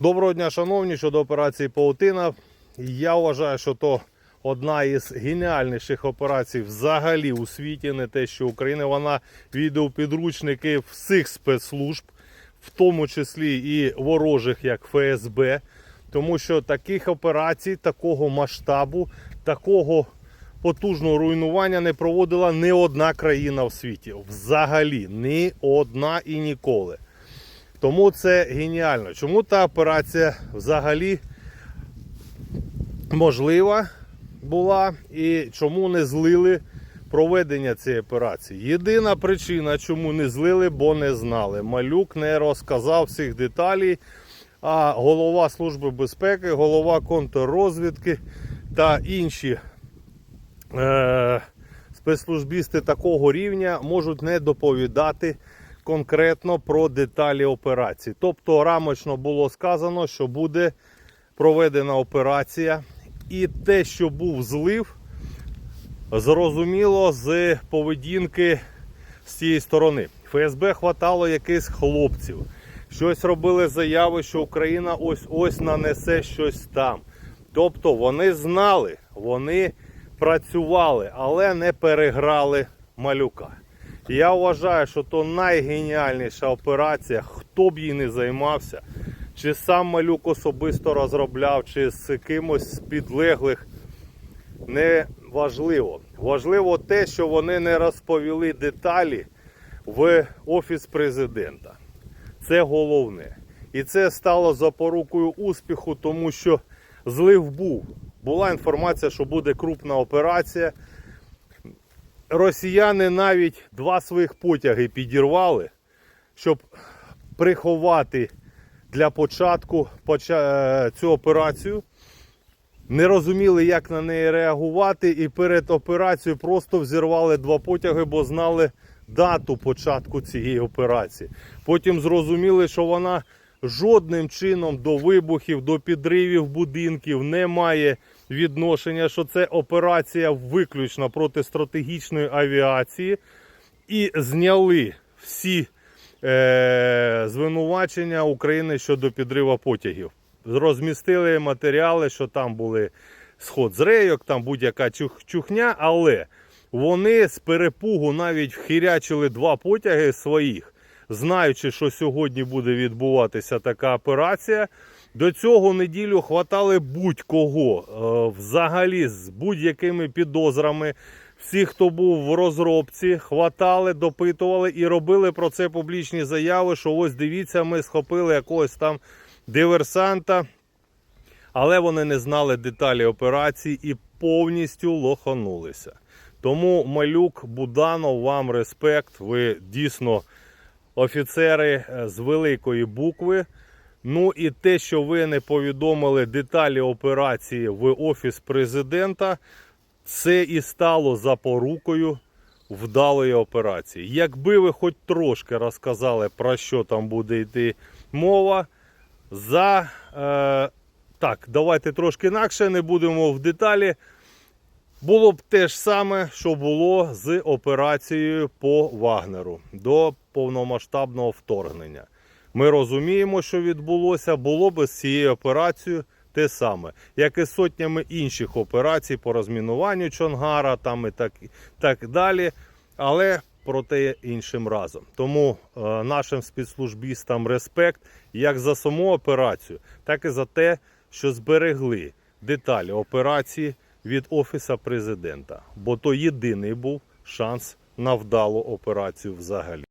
Доброго дня, шановні, щодо операції Паутина. Я вважаю, що то одна із геніальніших операцій взагалі у світі. Не те, що Україна, вона війде у підручники всіх спецслужб, в тому числі і ворожих, як ФСБ. Тому що таких операцій, такого масштабу, такого потужного руйнування не проводила ні одна країна в світі. Взагалі, ні одна і ніколи. Тому це геніально. Чому та операція взагалі можлива була і чому не злили проведення цієї операції? Єдина причина, чому не злили, бо не знали. Малюк не розказав всіх деталей, а голова Служби безпеки, голова контррозвідки та інші е, спецслужбісти такого рівня можуть не доповідати конкретно про деталі операції. Тобто рамочно було сказано, що буде проведена операція, і те, що був злив, зрозуміло з поведінки з цієї сторони. ФСБ хватало якихось хлопців. Щось робили заяви, що Україна ось ось нанесе щось там. Тобто вони знали, вони працювали, але не переграли малюка. Я вважаю, що то найгеніальніша операція, хто б їй не займався, чи сам малюк особисто розробляв, чи з кимось з підлеглих. Не важливо. Важливо те, що вони не розповіли деталі в офіс президента. Це головне. І це стало запорукою успіху, тому що злив був. Була інформація, що буде крупна операція. Росіяни навіть два своїх потяги підірвали, щоб приховати для початку е, цю операцію. Не розуміли, як на неї реагувати, і перед операцією просто взірвали два потяги, бо знали дату початку цієї операції. Потім зрозуміли, що вона жодним чином до вибухів, до підривів будинків не має відношення, що це операція виключно проти стратегічної авіації, і зняли всі е, звинувачення України щодо підриву потягів. Розмістили матеріали, що там були сход з рейок, там будь-яка чух, чухня, але вони з перепугу навіть вхирячили два потяги своїх, знаючи, що сьогодні буде відбуватися така операція. До цього неділю хватали будь-кого е, взагалі з будь-якими підозрами. Всі, хто був в розробці, хватали, допитували і робили про це публічні заяви, що ось дивіться, ми схопили якогось там диверсанта, але вони не знали деталі операції і повністю лоханулися. Тому Малюк, Буданов, вам респект. Ви дійсно офіцери е, з великої букви. Ну і те, що ви не повідомили деталі операції в офіс президента, це і стало запорукою вдалої операції. Якби ви хоч трошки розказали, про що там буде йти мова, за е, так, давайте трошки інакше, не будемо в деталі. Було б те ж саме, що було з операцією по Вагнеру до повномасштабного вторгнення. Ми розуміємо, що відбулося, було б з цією операцією те саме, як і сотнями інших операцій по розмінуванню Чонгара там і так, так далі. Але про те іншим разом. Тому е, нашим спецслужбістам респект як за саму операцію, так і за те, що зберегли деталі операції від Офіса президента. Бо то єдиний був шанс на вдалу операцію взагалі.